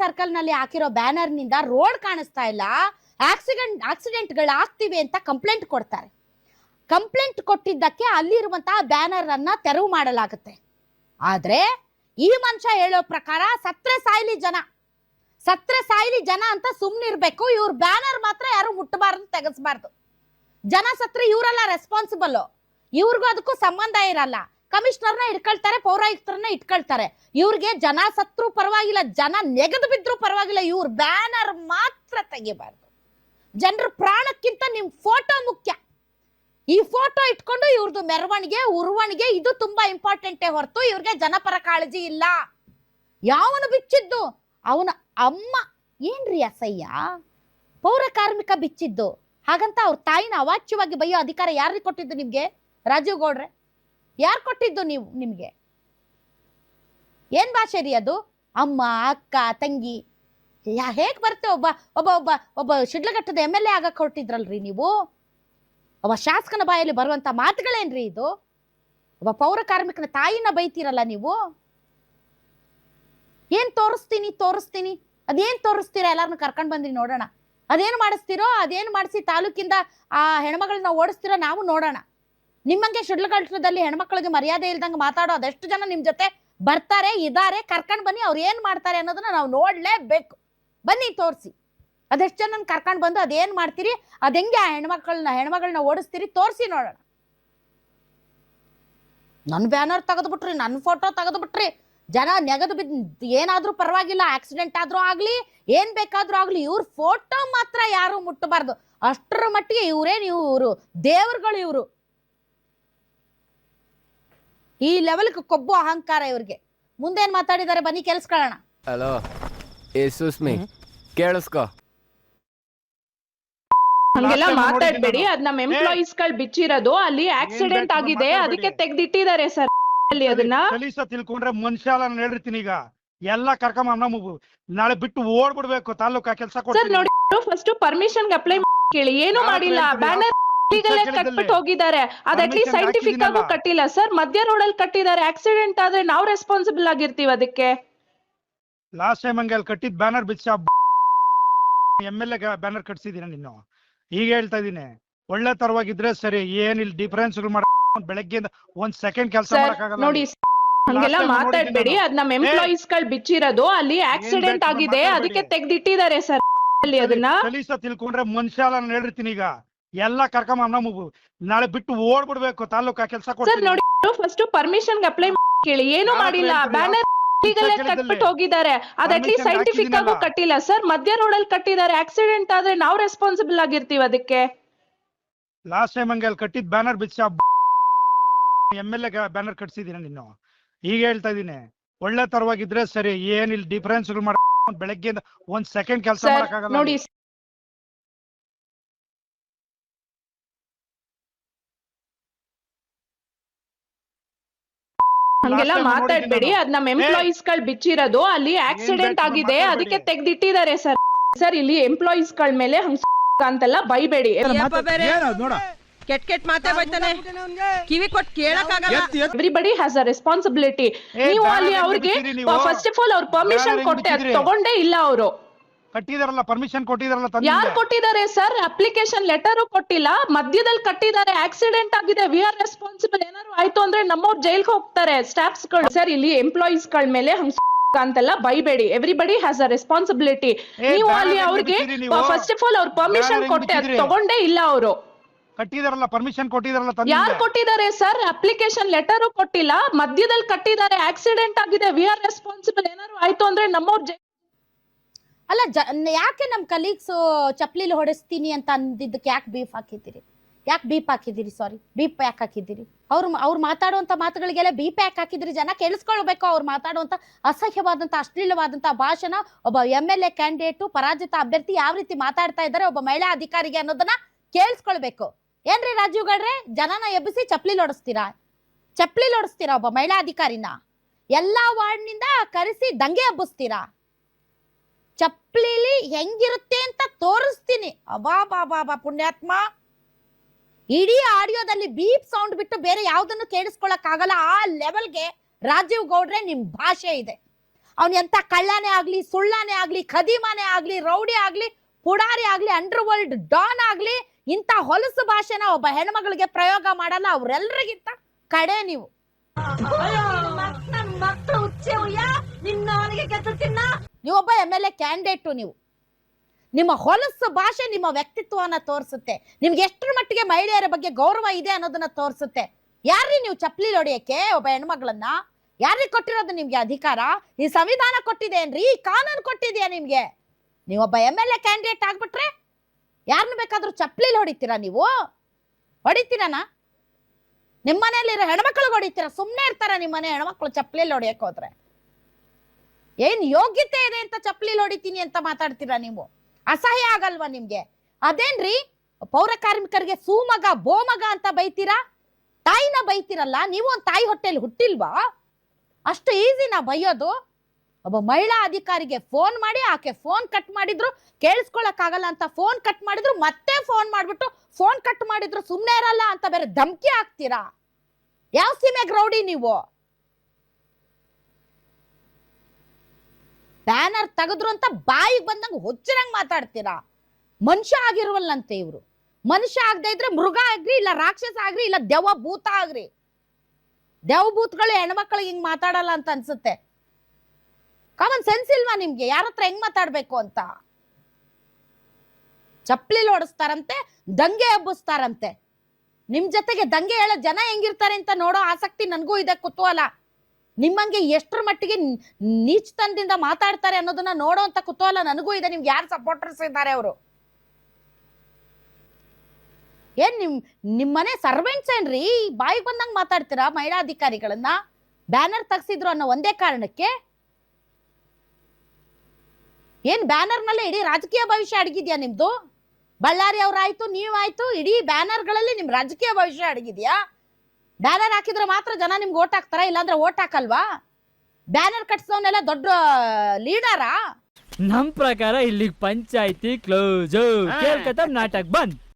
ಸರ್ಕಲ್ನಲ್ಲಿ ಹಾಕಿರೋ ಬ್ಯಾನರ್ನಿಂದ ರೋಡ್ ಕಾಣಿಸ್ತಾ ಇಲ್ಲ. ಆಕ್ಸಿಡೆಂಟ್ ಆಕ್ಸಿಡೆಂಟ್ಗಳು ಆಗ್ತಿವೆ ಅಂತ ಕಂಪ್ಲೇಂಟ್ ಕೊಡ್ತಾರೆ. ಕಂಪ್ಲೇಂಟ್ ಕೊಟ್ಟಿದ್ದಕ್ಕೆ ಅಲ್ಲಿರುವಂತಹ ಬ್ಯಾನರ್ ಅನ್ನ ತೆರವು ಮಾಡಲಾಗುತ್ತೆ. ಆದ್ರೆ ಈ ಮನುಷ್ಯ ಹೇಳೋ ಪ್ರಕಾರ ಸತ್ರೆ ಸಾಯಿಲಿ ಜನ. ಸತ್ರ ಸಾಯಿಲಿ ಜನ ಅಂತ ಸುಮ್ನಿರ್ಬೇಕು ಇವ್ರ ಬ್ಯಾನರ್ ಮಾತ್ರ ಯಾರು ಮುಟ್ಟಬಾರ್ದು, ತೆಗೆಸ್ಬಾರ್ದು. ಜನ ಸತ್ರ ಇವರೆಲ್ಲ ರೆಸ್ಪಾನ್ಸಿಬಲ್ ಇವ್ರಿಗೂ ಅದಕ್ಕೂ ಸಂಬಂಧ ಇರಲ್ಲ. ಕಮಿಷನರ್ನ ಇಟ್ಕೊಳ್ತಾರೆ ಪೌರಾಯುಕ್ತರನ್ನ ಇಟ್ಕೊಳ್ತಾರೆ ಇವ್ರಿಗೆ ಜನ ಸತ್ರು ಪರವಾಗಿಲ್ಲ, ಜನ ನೆಗೆದು ಬಿದ್ರು ಪರವಾಗಿಲ್ಲ, ಇವ್ರ ಬ್ಯಾನರ್ ಮಾತ್ರ ತೆಗಿಬಾರ್ದು. ಜನರ ಪ್ರಾಣಕ್ಕಿಂತ ನಿಮ್ ಫೋಟೋ ಮುಖ್ಯ. ಈ ಫೋಟೋ ಇಟ್ಕೊಂಡು ಇವ್ರದ್ದು ಮೆರವಣಿಗೆ, ಉರ್ವಣಿಗೆ, ಇದು ತುಂಬಾ ಇಂಪಾರ್ಟೆಂಟೇ ಹೊರತು ಇವ್ರಿಗೆ ಜನಪರ ಕಾಳಜಿ ಇಲ್ಲ. ಯಾವನು ಬಿಚ್ಚಿದ್ದು? ಅವನ ಅಮ್ಮ. ಏನ್ರಿ ಅಸಯ್ಯ ಪೌರ ಕಾರ್ಮಿಕ ಬಿಚ್ಚಿದ್ದು. ಹಾಗಂತ ಅವ್ರ ತಾಯಿನ ಅವಾಚ್ಯವಾಗಿ ಬೈಯೋ ಅಧಿಕಾರ ಯಾರಿಗೆ ಕೊಟ್ಟಿದ್ದು ನಿಮ್ಗೆ? ರಾಜೀವ್ ಗೌಡ್ರೆ. ಯಾರು ಕೊಟ್ಟಿದ್ದು ನೀವು ನಿಮಗೆ? ಏನು ಭಾಷೆ ರೀ ಅದು? ಅಮ್ಮ, ಅಕ್ಕ, ತಂಗಿ, ಯಾ ಹೇಗೆ ಬರುತ್ತೆ ಒಬ್ಬ ಒಬ್ಬ ಒಬ್ಬ ಒಬ್ಬ ಶಿಡ್ಲಘಟ್ಟದ ಎಂ ಎಲ್ ಎ ಆಗ ಹೊರಟಿದ್ರಲ್ರಿ ನೀವು? ಒಬ್ಬ ಶಾಸಕನ ಬಾಯಲ್ಲಿ ಬರುವಂಥ ಮಾತುಗಳೇನ್ರಿ ಇದು? ಒಬ್ಬ ಪೌರ ಕಾರ್ಮಿಕನ ತಾಯಿನ ಬೈತೀರಲ್ಲ ನೀವು? ಏನು ತೋರಿಸ್ತೀನಿ ತೋರಿಸ್ತೀನಿ? ಅದೇನ್ ತೋರಿಸ್ತೀರಾ? ಎಲ್ಲಾರನ್ನ ಕರ್ಕೊಂಡು ಬಂದ್ರಿ ನೋಡೋಣ. ಅದೇನ್ ಮಾಡಿಸ್ತೀರೋ, ಅದೇನ್ ಮಾಡಿಸಿ ತಾಲೂಕಿಂದ ಆ ಹೆಣ್ಮಗಳನ್ನ ಓಡಿಸ್ತೀರೋ, ನಾವು ನೋಡೋಣ. ನಿಮ್ಮಂಗೆ ಶಿಡ್ಲಘಟ್ಟದಲ್ಲಿ ಹೆಣ್ಮಕ್ಳಿಗೆ ಮರ್ಯಾದೆ ಇಲ್ದಂಗೆ ಮಾತಾಡೋ ಅದೆಷ್ಟು ಜನ ನಿಮ್ ಜೊತೆ ಬರ್ತಾರೆ, ಇದಾರೆ, ಕರ್ಕೊಂಡು ಬನ್ನಿ, ಅವ್ರು ಏನ್ ಮಾಡ್ತಾರೆ ಅನ್ನೋದನ್ನ ನಾವು ನೋಡ್ಲೇಬೇಕು. ಬನ್ನಿ ತೋರಿಸಿ. ಅದೆಷ್ಟು ಜನ ಕರ್ಕೊಂಡು ಬಂದು ಅದೇನ್ ಮಾಡ್ತೀರಿ? ಅದ್ ಹೆಂಗೆ ಆ ಹೆಣ್ಮಕ್ಳನ್ನ ಹೆಣ್ಮಗಳನ್ನ ಓಡಿಸ್ತೀರಿ? ತೋರಿಸಿ ನೋಡೋಣ. ನನ್ನ ಬ್ಯಾನರ್ ತೆಗೆದ್ಬಿಟ್ರಿ ನನ್ನ ಫೋಟೋ ತೆಗೆದ್ಬಿಟ್ರಿ. ಜನ ನೆಗೆದು ಬಿದ್ದು ಏನಾದ್ರೂ ಪರವಾಗಿಲ್ಲ, ಆಕ್ಸಿಡೆಂಟ್ ಆದ್ರೂ ಆಗ್ಲಿ, ಏನ್ ಬೇಕಾದ್ರೂ ಆಗ್ಲಿ, ಇವ್ರ ಫೋಟೋ ಮಾತ್ರ ಯಾರು ಮುಟ್ಟಬಾರ್ದು ಅಷ್ಟರ ಮಟ್ಟಿಗೆ ಇವ್ರೇನ್ ಇವರು? ದೇವ್ರುಗಳು ಇವ್ರು. ಈ ಲೆವೆಲ್ಗೆ ಕೊಬ್ಬು ಅಹಂಕಾರ ಇವ್ರಿಗೆ. ಮುಂದೇನ್ ಮಾತಾಡಿದ್ದಾರೆ ಬನ್ನಿ ಕೇಳಿಸ್ಕೊಳ್ಳೋಣ. ಹಲೋ ಏ ಸುಸ್ಮಿ ಕೇಳಿಸ್ಕೋ. ಹಂಗೆಲ್ಲ ಮಾತಾಡ್ಬೇಡಿ ಅದ್ ನಮ್ ಎಂಪ್ಲಾಯೀಸ್ಗಳು ಬಿಚ್ಚಿರೋದು ಅಲ್ಲಿ ಆಕ್ಸಿಡೆಂಟ್ ಆಗಿದೆ ಅದಕ್ಕೆ ತೆಗ್ದಿಟ್ಟಿದ್ದಾರೆ ಸರ್. ಅಲ್ಲಿ ಅದನ್ನ ಕಲಿಸ ತಿಳ್ಕೊಂಡ್ರೆ ಮನುಷ್ಯ ಅಲ್ಲ ನಾನು ಹೇಳಿರ್ತೀನಿ ಈಗ. ಎಲ್ಲ ಕರ್ಕೊಂಬ ನಮ್ಮ ನಾಳೆ ಬಿಟ್ಟು ಓಡ್ಬಿಡ್ಬೇಕು ತಾಲೂಕಾ ಕೆಲಸ ಸರ್ ಕೊಡ್ತೀನಿ. ನೋಡಿ ಫಸ್ಟ್ ಪರ್ಮಿಷನ್ ಅಪ್ಲೈ ಕೇಳಿ ಏನು ಮಾಡಿಲ್ಲ ಬ್ಯಾನರ್ ಕೇಳಿದಲ್ಲಿ. ಕಟ್ಬಿಟ್ಟು ಹೋಗಿದ್ದಾರೆ. ಅದ್ ಅಟ್ಲೀಸ್ಟ್ ಸೈಂಟಿಫಿಕ್ ಆಗು ಕಟ್ಟಿಲ್ಲ. ಸರ್ ಮಧ್ಯ ರೋಡ್ ಅಲ್ಲಿ ಕಟ್ಟಿದ್ದಾರೆ. ಆಕ್ಸಿಡೆಂಟ್ ಆದ್ರೆ ನಾವ್ ರೆಸ್ಪಾನ್ಸಿಬಲ್ ಆಗಿರ್ತೀವಿ ಅದಕ್ಕೆ. ಲಾಸ್ಟ್ ಟೈಮ್ ಹಂಗೆ ಅಲ್ಲಿ ಕಟ್ಟಿದ್ ಬ್ಯಾನರ್ ಬಿಚ್ಚ ಎಂ ಎಲ್ ಎ ಬ್ಯಾನರ್ ಕಟ್ಸಿದೀನಿ ನೀನು ಈಗ ಹೇಳ್ತಾ ಇದೀನಿ ಒಳ್ಳೆ ತರವಾಗಿದ್ರೆ ಸರಿ ಏನಿಲ್ಲ ಡಿಫರೆನ್ಸ್ ಮಾಡ ಬೆಳಗ್ಗೆಯಿಂದ ಒಂದ್ ಸೆಕೆಂಡ್ ಕೆಲಸ ಮಾಡಕ್ಕಾಗಲ್ಲ ನೋಡಿ ಹಂಗೆಲ್ಲ ಮಾತಾಡ್ಬೇಡಿ. ಅದ್ ನಮ್ ಎಂಪ್ಲಾಯೀಸ್ಗಳು ಬಿಚ್ಚಿರೋದು. ಅಲ್ಲಿ ಆಕ್ಸಿಡೆಂಟ್ ಆಗಿದೆ. ಅದಕ್ಕೆ ತೆಗ್ದಿಟ್ಟಿದ್ದಾರೆ ಸರ್ ಅಲ್ಲಿ ಅದನ್ನ. ಕಲೀಸ ತಿಳ್ಕೊಂಡ್ರೆ ಮನುಷ್ಯ ನಾನು ಹೇಳಿರ್ತೀನಿ ಈಗ. ಎಲ್ಲ ಕರ್ಕೊಂಬ ನಮ್ಮ ನಾಳೆ ಬಿಟ್ಟು ಓಡ್ಬಿಡ್ಬೇಕು ತಾಲೂಕಾ ಕೆಲಸ ಸರ್ ನೋಡಿ ಫಸ್ಟ್ ಪರ್ಮಿಷನ್ ಅಪ್ಲೈ ಕೇಳಿ. ಏನು ಮಾಡಿಲ್ಲ. ಬ್ಯಾನರ್ ಲೀಗಲ್ ಕಟ್ಬಿಟ್ಟು ಹೋಗಿದ್ದಾರೆ. ಅದ್ ಅಟ್ಲೀಸ್ಟ್ ಸೈಂಟಿಫಿಕ್ ಆಗೂ. ಕಟ್ಟಿಲ್ಲ. ಸರ್ ಮಧ್ಯ ರೋಡ್ ಅಲ್ಲಿ ಕಟ್ಟಿದ್ದಾರೆ. ಆಕ್ಸಿಡೆಂಟ್ ಆದ್ರೆ ನಾವ್ ರೆಸ್ಪಾನ್ಸಿಬಲ್ ಆಗಿರ್ತೀವಿ ಅದಕ್ಕೆ. ಲಾಸ್ಟ್ ಟೈಮ್ ಹಂಗೆ ಅಲ್ಲಿ ಕಟ್ಟಿದ್ ಬ್ಯಾನರ್ ಬಿಚ್ಚ ಎಂ ಎಲ್ ಎ ಬ್ಯಾನರ್ ಕಟ್ಸಿದೀನಿ ನೀನು ಈಗ ಹೇಳ್ತಾ ಇದೀನಿ ಒಳ್ಳೆ ತರವಾಗಿದ್ರೆ ಸರಿ ಏನಿಲ್ಲ ಡಿಫರೆನ್ಸ್ ಮಾಡ ಬೆಳಗ್ಗೆ ಒಂದ್ ಸೆಕೆಂಡ್ ಕೆಲಸ ಮಾಡಕ್ಕಾಗಲ್ಲ ನೋಡಿ ಹಂಗೆಲ್ಲ ಮಾತಾಡ್ಬೇಡಿ. ಅದ್ ನಮ್ ಎಂಪ್ಲಾಯೀಸ್ಗಳು ಬಿಚ್ಚಿರೋದು. ಅಲ್ಲಿ ಆಕ್ಸಿಡೆಂಟ್ ಆಗಿದೆ. ಅದಕ್ಕೆ ತೆಗ್ದಿಟ್ಟಿದ್ದಾರೆ ಸರ್. ಸರ್ ಇಲ್ಲಿ ಎಂಪ್ಲಾಯೀಸ್ಗಳ ಮೇಲೆ ಹಂಗ್ ಅಂತೆಲ್ಲ ಬೈಬೇಡಿ. ಕೆಟ್ ಕೆಟ್ ಮಾತೇ ಬೈತಾನೆ. ಕಿವಿ ಕೊಟ್ ಕೇಳಕ್ಕಾಗಲ್ಲ. ಎವ್ರಿಬಡಿ ಹ್ಯಾಸ್ ಅ ರೆಸ್ಪಾನ್ಸಿಬಿಲಿಟಿ ನೀವು ಅಲ್ಲಿ ಅವ್ರಿಗೆ ಫಸ್ಟ್ ಆಫ್ ಆಲ್ ಅವ್ರ ಪರ್ಮಿಷನ್ ಕೊಟ್ಟೆ. ಅದ್ ತಗೊಂಡೇ ಇಲ್ಲ ಅವರು. ಕಟ್ಟಿದಾರಲ್ಲ ಪರ್ಮಿಷನ್ ಕೊಟ್ಟಿದಾರಲ್ಲ ಯಾರು ಕೊಟ್ಟಿದ್ದಾರೆ ಸರ್? ಅಪ್ಲಿಕೇಶನ್ ಲೆಟರ್ ಕೊಟ್ಟಿಲ್ಲ. ಮಧ್ಯದಲ್ಲಿ ಕಟ್ಟಿದ್ದಾರೆ. ಆಕ್ಸಿಡೆಂಟ್ ಆಗಿದೆ. ವಿ ಆರ್ ರೆಸ್ಪಾನ್ಸಿಬಲ್ ಆಯ್ತು ಅಂದ್ರೆ ನಮ್ಮವ್ರು ಜೈಲ್ಗೆ ಹೋಗ್ತಾರೆ. ಸ್ಟಾಫ್ಸ್ಗಳು ಸರ್ ಇಲ್ಲಿ ಎಂಪ್ಲಾಯೀಸ್ಗಳ ಮೇಲೆ ಹಂಗ್ ಅಂತೆಲ್ಲ ಬೈಬೇಡಿ. ಎವ್ರಿಬಡಿ ಹ್ಯಾಸ್ ಅ ರೆಸ್ಪಾನ್ಸಿಬಿಲಿಟಿ ನೀವು ಅಲ್ಲಿ ಅವ್ರಿಗೆ ಫಸ್ಟ್ ಆಫ್ ಆಲ್ ಅವ್ರ ಪರ್ಮಿಷನ್ ಕೊಟ್ಟೆ ಅದ್ ತಗೊಂಡೇ ಇಲ್ಲ ಅವರು. ಕಟ್ಟಿದಾರಲ್ಲ ಪರ್ಮಿಷನ್ ಕೊಟ್ಟಿದಾರಲ್ಲ ಯಾರು ಕೊಟ್ಟಿದ್ದಾರೆ ಸರ್? ಅಪ್ಲಿಕೇಶನ್ ಲೆಟರ್ ಕೊಟ್ಟಿಲ್ಲ. ಮಧ್ಯದಲ್ಲಿ ಕಟ್ಟಿದ್ದಾರೆ. ಆಕ್ಸಿಡೆಂಟ್ ಆಗಿದೆ. ವಿ ಆರ್ ರೆಸ್ಪಾನ್ಸಿಬಲ್ ಏನಾದ್ರು ಆಯ್ತು ಅಂದ್ರೆ ನಮ್ಮವ್ರ ಅಲ್ಲ ಜ ಯಾಕೆ ನಮ್ಮ ಕಲೀಗ್ಸ್ ಚಪ್ಲಿಲಿ ಹೊಡೆಸ್ತೀನಿ ಅಂತ ಅಂದಿದ್ದಕ್ಕೆ ಯಾಕೆ ಬೀಫ್ ಹಾಕಿದ್ದೀರಿ? ಯಾಕೆ ಬೀಪ್ ಹಾಕಿದ್ದೀರಿ? ಸಾರಿ ಬೀಪ್ ಯಾಕೆ ಹಾಕಿದ್ದೀರಿ? ಅವ್ರು ಅವ್ರು ಮಾತಾಡುವಂಥ ಮಾತುಗಳಿಗೆಲ್ಲ ಬೀಪ್ ಯಾಕೆ ಹಾಕಿದ್ರಿ? ಜನ ಕೇಳಿಸ್ಕೊಳ್ಬೇಕು. ಅವ್ರು ಮಾತಾಡುವಂಥ ಅಸಹ್ಯವಾದಂಥ ಅಶ್ಲೀಲವಾದಂಥ ಭಾಷಣ ಒಬ್ಬ ಎಂ ಎಲ್ ಎ ಕ್ಯಾಂಡಿಡೇಟು ಪರಾಜಿತ ಅಭ್ಯರ್ಥಿ ಯಾವ ರೀತಿ ಮಾತಾಡ್ತಾ ಇದ್ದಾರೆ, ಒಬ್ಬ ಮಹಿಳಾ ಅಧಿಕಾರಿಗೆ ಅನ್ನೋದನ್ನ ಕೇಳಿಸ್ಕೊಳ್ಬೇಕು. ಏನ್ರಿ ರಾಜೀವ್ ಗೌಡ್ರೆ? ಜನನ ಎಬ್ಬಿಸಿ ಚಪ್ಪಲಿ ಹೊಡಿಸ್ತೀರಾ ಚಪ್ಪಲಿ ಲೋಡಿಸ್ತೀರಾ ಒಬ್ಬ ಮಹಿಳಾ ಅಧಿಕಾರಿನ? ಎಲ್ಲಾ ವಾರ್ಡ್ನಿಂದ ಕರೆಸಿ ದಂಗೆ ಹಬ್ಬಿಸ್ತೀರಾ ಚಪ್ಪಲಿಲಿ ಹೆಂಗಿರುತ್ತೆ ಅಂತ ತೋರಿಸ್ತೀನಿ. ಅಬಾ ಬಾ ಬಾ ಬಾ ಪುಣ್ಯಾತ್ಮ. ಇಡೀ ಆಡಿಯೋದಲ್ಲಿ ಬೀಪ್ ಸೌಂಡ್ ಬಿಟ್ಟು ಬೇರೆ ಯಾವ್ದನ್ನು ಕೇಳಿಸ್ಕೊಳಕ್ ಆಗಲ್ಲ ಆ ಲೆವೆಲ್ಗೆ ರಾಜೀವ್ ಗೌಡ್ರೆ ನಿಮ್ ಭಾಷೆ ಇದೆ. ಅವ್ನ ಎಂತ ಕಳ್ಳನೇ ಆಗ್ಲಿ ಸುಳ್ಳನೇ ಆಗ್ಲಿ ಖದೀಮಾನೇ ಆಗ್ಲಿ ರೌಡಿ ಆಗ್ಲಿ ಪುಡಾರಿ ಆಗ್ಲಿ ಅಂಡರ್ ವರ್ಲ್ಡ್ ಡಾನ್ ಆಗ್ಲಿ ಇಂಥ ಹೊಲಸು ಭಾಷೆನ ಒಬ್ಬ ಹೆಣ್ಮಗಳಿಗೆ ಪ್ರಯೋಗ ಮಾಡಲ್ಲ ಅವ್ರೆಲ್ರಿಗಿಂತ ಕಡೆ ನೀವು. ನೀವೊಬ್ಬ ಎಂ ಎಲ್ ಎ ಕ್ಯಾಂಡಿಡೇಟು ನೀವು. ನಿಮ್ಮ ಹೊಲಸು ಭಾಷೆ ನಿಮ್ಮ ವ್ಯಕ್ತಿತ್ವವನ್ನ ತೋರಿಸುತ್ತೆ. ನಿಮ್ಗೆ ಎಷ್ಟರ ಮಟ್ಟಿಗೆ ಮಹಿಳೆಯರ ಬಗ್ಗೆ ಗೌರವ ಇದೆ ಅನ್ನೋದನ್ನ ತೋರಿಸುತ್ತೆ. ಯಾರ್ರಿ ನೀವು ಚಪ್ಪಲಿ ಹೊಡಿಯಕ್ಕೆ ಒಬ್ಬ ಹೆಣ್ಮಗಳನ್ನ? ಯಾರಿಗೆ ಕೊಟ್ಟಿರೋದು ನಿಮ್ಗೆ ಅಧಿಕಾರ? ಈ ಸಂವಿಧಾನ ಕೊಟ್ಟಿದೆ ಏನ್ರಿ ಈ ಕಾನೂನು ಕೊಟ್ಟಿದೆಯಾ ನಿಮ್ಗೆ? ನೀವೊಬ್ಬ ಎಂ ಎಲ್ ಎ ಕ್ಯಾಂಡಿಡೇಟ್ ಆಗ್ಬಿಟ್ರೆ ಯಾರನ್ನ ಬೇಕಾದ್ರೂ ಚಪ್ಪಲಿಲಿ ಹೊಡಿತೀರಾ ನೀವು? ಹೊಡಿತೀರಾನ? ನಿಮ್ಮ ಮನೆಯಲ್ಲಿರೋ ಹೆಣ್ಮಕ್ಳಿಗೆ ಹೊಡಿತೀರಾ? ಸುಮ್ಮನೆ ಇರ್ತಾರ ನಿಮ್ಮ ಮನೆ ಹೆಣ್ಮಕ್ಳು ಚಪ್ಪಲಿಲಿ ಹೊಡೆಯಕ್ಕೆ ಹೋದ್ರೆ? ಏನ್ ಯೋಗ್ಯತೆ ಇದೆ ಅಂತ ಚಪ್ಪಲಿಲಿ ಹೊಡಿತೀನಿ ಅಂತ ಮಾತಾಡ್ತೀರಾ ನೀವು? ಅಸಹ್ಯ ಆಗಲ್ವಾ ನಿಮ್ಗೆ? ಅದೇನ್ರಿ? ಪೌರ ಕಾರ್ಮಿಕರಿಗೆ ಸೂಮಗ, ಬೋಮಗ ಅಂತ ಬೈತೀರಾ? ತಾಯಿನ ಬೈತಿರಲ್ಲ? ನೀವು ಒಂದು ತಾಯಿ ಹೊಟ್ಟೆಯಲ್ಲಿ ಹುಟ್ಟಿಲ್ವಾ? ಅಷ್ಟು ಈಸಿನಾ ಬೈಯೋದು. ಒಬ್ಬ ಮಹಿಳಾ ಅಧಿಕಾರಿಗೆ ಫೋನ್ ಮಾಡಿ, ಆಕೆ ಫೋನ್ ಕಟ್ ಮಾಡಿದ್ರು ಕೇಳಿಸ್ಕೊಳಕ್ ಆಗಲ್ಲ ಅಂತ ಫೋನ್ ಕಟ್ ಮಾಡಿದ್ರು, ಮತ್ತೆ ಫೋನ್ ಮಾಡಿಬಿಟ್ಟು ಫೋನ್ ಕಟ್ ಮಾಡಿದ್ರು ಸುಮ್ನೆ ಇರಲ್ಲ ಅಂತ ಬೇರೆ ಧಮಕಿ ಹಾಕ್ತೀರಾ? ಯಾವ ಸೀಮೆ ಗ್ರೌಡಿ ನೀವು? ಬ್ಯಾನರ್ ತೆಗೆದ್ರು ಅಂತ ಬಾಯಿಗೆ ಬಂದಂಗೆ ಹೊಚ್ಚಿರಂಗೆ ಮಾತಾಡ್ತೀರಾ? ಮನುಷ್ಯ ಆಗಿರುವಲ್ಲಂತೆ ಇವರು. ಮನುಷ್ಯ ಆಗದೆ ಇದ್ರೆ ಮೃಗ ಆಗ್ರಿ, ಇಲ್ಲ ರಾಕ್ಷಸ ಆಗ್ರಿ, ಇಲ್ಲ ದೆವ್ವ ಭೂತ ಆಗ್ರಿ. ಭೂತಗಳು ಹೆಣ್ಮಕ್ಳಿಗೆ ಹಿಂಗೆ ಮಾತಾಡಲ್ಲ ಅಂತ ಅನ್ಸುತ್ತೆ. ಕಾಮನ್ ಸೆನ್ಸ್ ಇಲ್ವಾ ನಿಮ್ಗೆ? ಯಾರ ಹತ್ರ ಹೆಂಗ್ ಮಾತಾಡ್ಬೇಕು ಅಂತ? ಚಪ್ಪಲಿ ಓಡಿಸ್ತಾರಂತೆ ದಂಗೆ ಹಬ್ಬಿಸ್ತಾರಂತೆ ನಿಮ್ ಜೊತೆಗೆ ದಂಗೆ ಹೇಳೋ ಜನ ಹೆಂಗಿರ್ತಾರೆ ಅಂತ ನೋಡೋ ಆಸಕ್ತಿ ನನಗೂ ಇದೆ ಕುತೂಹಲ. ನಿಮ್ಮಂಗೆ ಎಷ್ಟರ ಮಟ್ಟಿಗೆ ನೀಚತನದಿಂದ ಮಾತಾಡ್ತಾರೆ ಅನ್ನೋದನ್ನ ನೋಡೋ ಅಂತ ಕುತೂಹಲ ನನಗೂ ಇದೆ. ನಿಮ್ಗೆ ಯಾರು ಸಪೋರ್ಟರ್ಸ್ ಇದ್ದಾರೆ ಅವರು? ಏನ್ ನಿಮ್ ಮನೆ ಸರ್ವೆಂಟ್ಸ್ ಏನ್ರಿ? ಬಾಯಿಗೆ ಬಂದಂಗೆ ಮಾತಾಡ್ತೀರಾ ಮಹಿಳಾ ಅಧಿಕಾರಿಗಳನ್ನ? ಬ್ಯಾನರ್ ತಗ್ಸಿದ್ರು ಅನ್ನೋ ಒಂದೇ ಕಾರಣಕ್ಕೆ? ಏನ್ ಬ್ಯಾನರ್ ನಲ್ಲೇ ಇಡೀ ರಾಜಕೀಯ ಭವಿಷ್ಯ ಅಡಗಿದ್ಯಾ ನಿಮ್ದು? ಬಳ್ಳಾರಿ ಅವ್ರಾಯ್ತು ನೀವಾಯ್ತು ಇಡೀ ಬ್ಯಾನರ್ಗಳಲ್ಲಿ ನಿಮ್ ರಾಜಕೀಯ ಭವಿಷ್ಯ ಅಡಗಿದ್ಯಾ? ಬ್ಯಾನರ್ ಹಾಕಿದ್ರೆ ಮಾತ್ರ ಜನ ನಿಮ್ಗೆ ಓಟ್ ಹಾಕ್ತಾರ? ಇಲ್ಲಾಂದ್ರೆ ಓಟ್ ಹಾಕಲ್ವಾ? ಬ್ಯಾನರ್ ಕಟ್ಸೋನೆಲ್ಲ ದೊಡ್ಡ ಲೀಡರಾ? ನಮ್ ಪ್ರಕಾರ ಇಲ್ಲಿ ಪಂಚಾಯತಿ ಕ್ಲೋಸ್ ಕೇಳ್ಕತ್ತ ನಾಟಕ್ ಬಂದ್.